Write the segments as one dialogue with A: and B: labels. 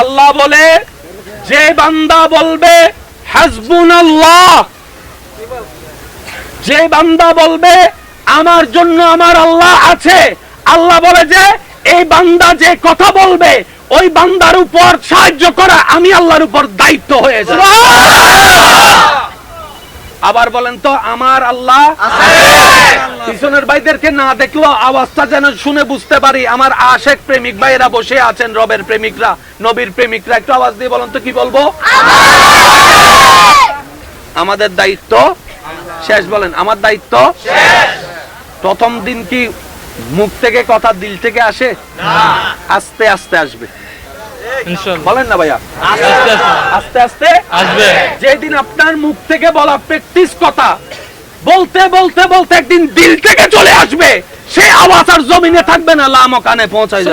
A: আল্লাহ বলে, যে বান্দা বলবে হাসবুন আল্লাহ যে বান্দা বলবে, আমার জন্য আমার আল্লাহ আছে। আল্লাহ বলে যে, এই বান্দা যে কথা বলবে, ওই বান্দার উপর সাহায্য করা আমি আল্লাহর উপর দায়িত্ব হয়ে যাবে। আবার বলেন তো আমার আল্লাহ? পিছনের ভাইদেরকে না দেখল আওয়াজটা যেন শুনে বুঝতে পারি আমার আশেক প্রেমিক ভাইয়েরা বসে আছেন রবের প্রেমিকরা নবীর প্রেমিকরা। একটু আওয়াজ দিয়ে বলেন তো কি বলব? আমাদের দায়িত্ব? শেষ বলেন আমার দায়িত্ব? প্রথম দিন কি মুখ থেকে কথা দিল থেকে আসে? আস্তে আস্তে আসবে। বলেন না ভাইয়া।
B: আস্তে আস্তে
A: আস্তে। আস্তে
B: আসবে।
A: যেদিন আপনার মুখ থেকে বলা প্র্যাকটিস কথা বলতে বলতে বলতে একদিন দিল থেকে চলে আসবে সে আওয়াজ আর জমিনে থাকবে না লামো কানে পৌঁছায়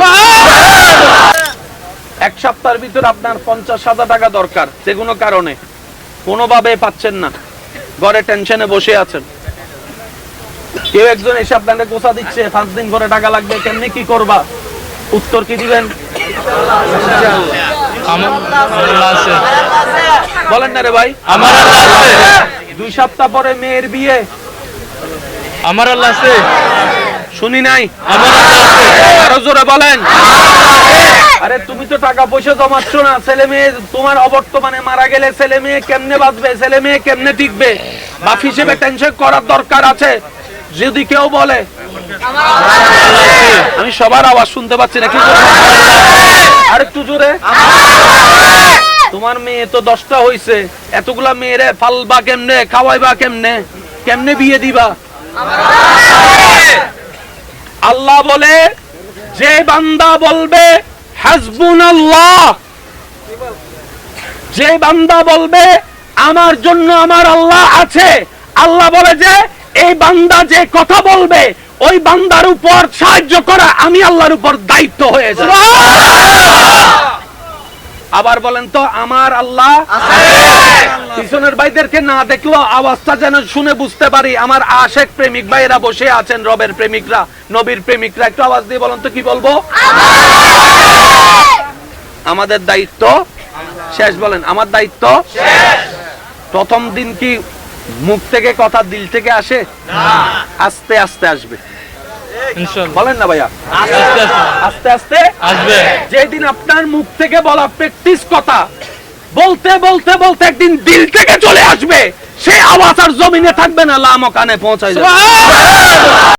A: এক সপ্তাহের ভিতর আপনার পঞ্চাশ হাজার টাকা দরকার যে কোনো কারণে। কোনোভাবে পাচ্ছেন না। ঘরে টেনশনে বসে আছেন। কেউ একজন এসে আপনাকে কোথা দিচ্ছে পাঁচ দিন করে টাকা লাগবে কেমনি কি করবা? উত্তর কি দিবেন? বলেন না রে ভাই।
B: আমার
A: দুই সপ্তাহ পরে মেয়ের বিয়ে।
B: আমার আল্লাহ আছে
A: শুনি নাই।
B: আমার
A: আরও জোরে বলেন। আরে তুমি তো টাকা পয়সা জমাচ্ছ না। ছেলে মেয়ে তোমার অবর্তমানে মারা গেলে ছেলে মেয়ে কেমনে বাঁচবে? ছেলে মেয়ে কেমনে টিকবে? বাপ হিসেবে টেনশন করার দরকার আছে। যদি কেউ বলে আমি সবার আওয়াজ শুনতে পাচ্ছি না কি আর একটু জোরে। তোমার মেয়ে তো দশটা হইছে। এতগুলা মেয়েরে ফালবা কেমনে খাওয়াইবা কেমনে? কেমনে বিয়ে দিবা? আল্লাহ বলে যে বান্দা বলবে হাসবুন আল্লাহ যে বান্দা বলবে আমার জন্য আমার আল্লাহ আছে। আল্লাহ বলে যে এই বান্দা যে কথা বলবে ওই বান্দার উপর সাহায্য করা আমি আল্লাহর উপর দায়িত্ব হয়ে আবার বলেন তো আমার আল্লাহ? পিছনের ভাইদেরকে না দেখল আওয়াজটা যেন শুনে বুঝতে পারি আমার আশেক প্রেমিক ভাইয়েরা বসে আছেন রবের প্রেমিকরা নবীর প্রেমিকরা একটু আওয়াজ দিয়ে বলেন তো কি বলব? আমাদের দায়িত্ব শেষ বলেন আমার দায়িত্ব প্রথম দিন কি মুখ থেকে কথা দিল থেকে আসে? আস্তে আস্তে আসবে। বলেন না ভাইয়া। আস্তে আস্তে
B: আসবে।
A: যেদিন আপনার মুখ থেকে বলা প্র্যাকটিস কথা বলতে বলতে বলতে একদিন দিল থেকে চলে আসবে সে আওয়াজ আর জমিনে থাকবে না লামো কানে পৌঁছায় যাবে।